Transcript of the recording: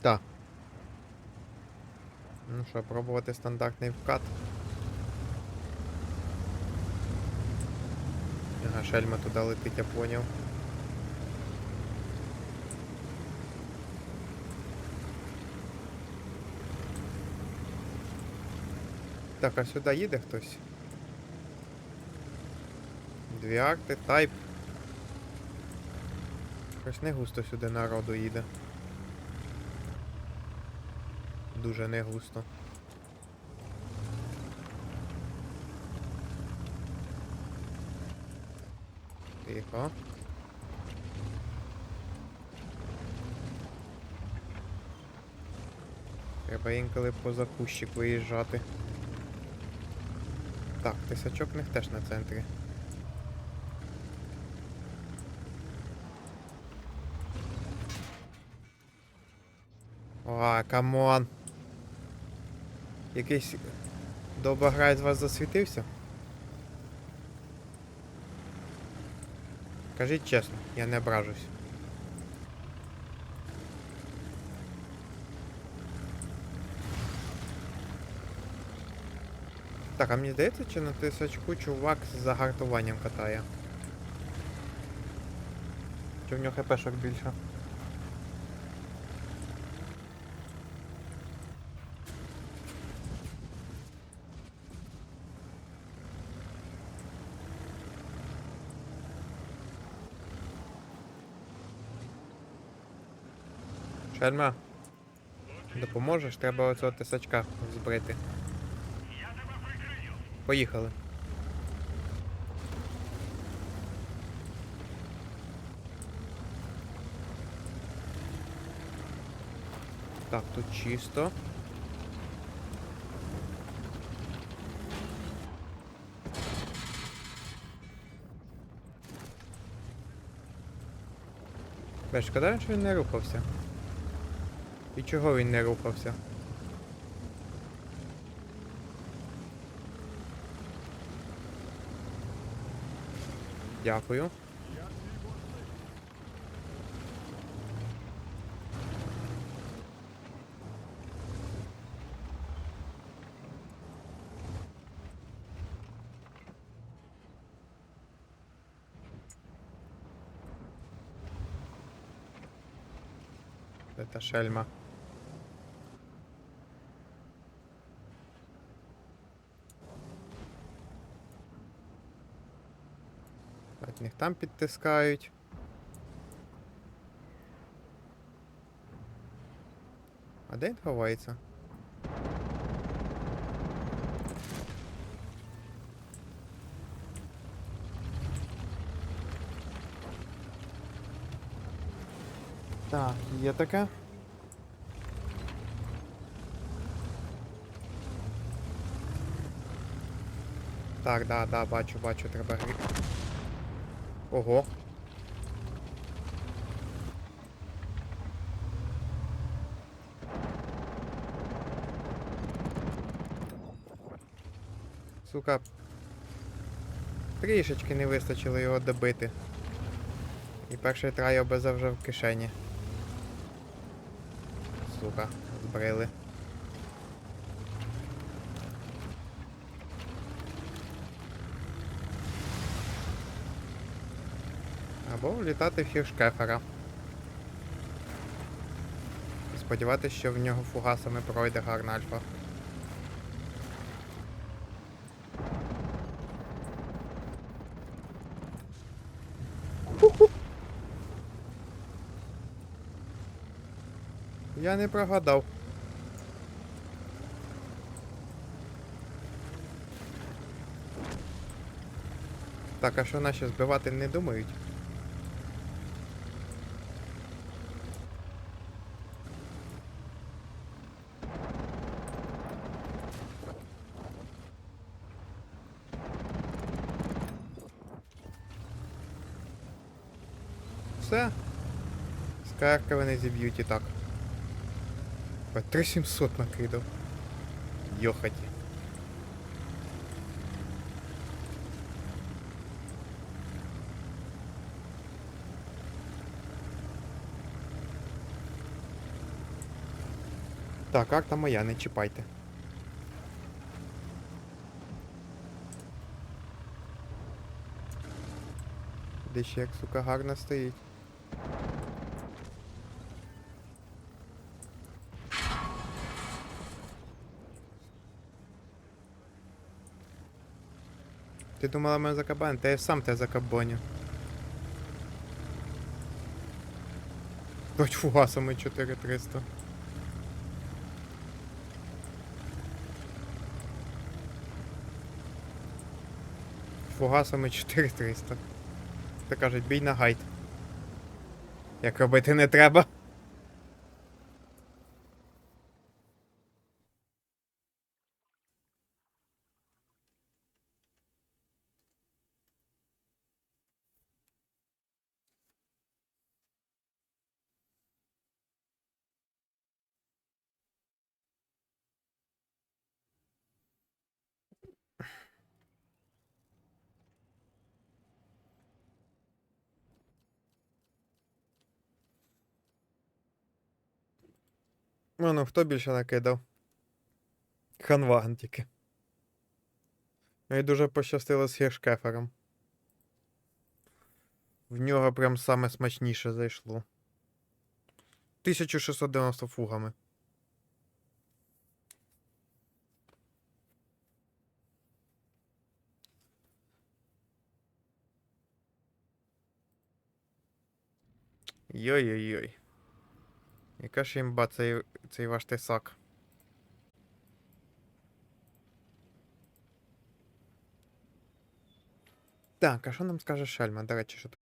Так. Ну що, пробувати стандартний вкат. Ага, шельма туди летить, я поняв. Так, а сюди їде хтось? Дві арти, тайп. Щось не густо сюди народу їде. Дуже не густо. Тихо. Треба інколи поза кущик виїжджати. Так, тисячок них теж на центрі. О, камон. Якийсь добограй з вас засвітився? Кажіть чесно, я не ображусь. Так, а мені здається, чи на тисячку чувак з загартуванням катає? Чи в нього хпшок більше? Шельма, допоможеш? Треба оцього тисачка збрити. Поїхали. Так, тут чисто. Бе, шкода, що він не рухався. І чого він не рухався? Дякую. Это шельма. Так, них там підтискають. А де він ховається? Так, є таке. Так, да, да, бачу, бачу, треба грі. Ого. Сука. Трішечки не вистачило його добити. І перший трай обеза вже в кишені. Сука, збрили. Або влітати в хіршкефера. Сподіватися, що в нього фугасами пройде гарна альфа. Я не прогадав. Так, а що наші збивати не думають? Все. Скарка вони зіб'ють і так. Ой, 3700 накидав. Йохаті. Так, карта моя, не чіпайте. Де ще як, сука, гарно стоїть. Ти думала мене закабанити? Та я сам тебе закабоню. Хоч фугасами 4300. Фугасами 4300. Та кажуть, бій на гайд. Як робити не треба. Ну, ну, хто більше накидав? Ханвагн тільки. Ну і дуже пощастило з Хіршкефером. В нього прям саме смачніше зайшло. 1690 фугами. Йой-йой-йой. Яка ж імба цей, цей ваш тесак? Так, а що нам скаже Шельма? До речі, що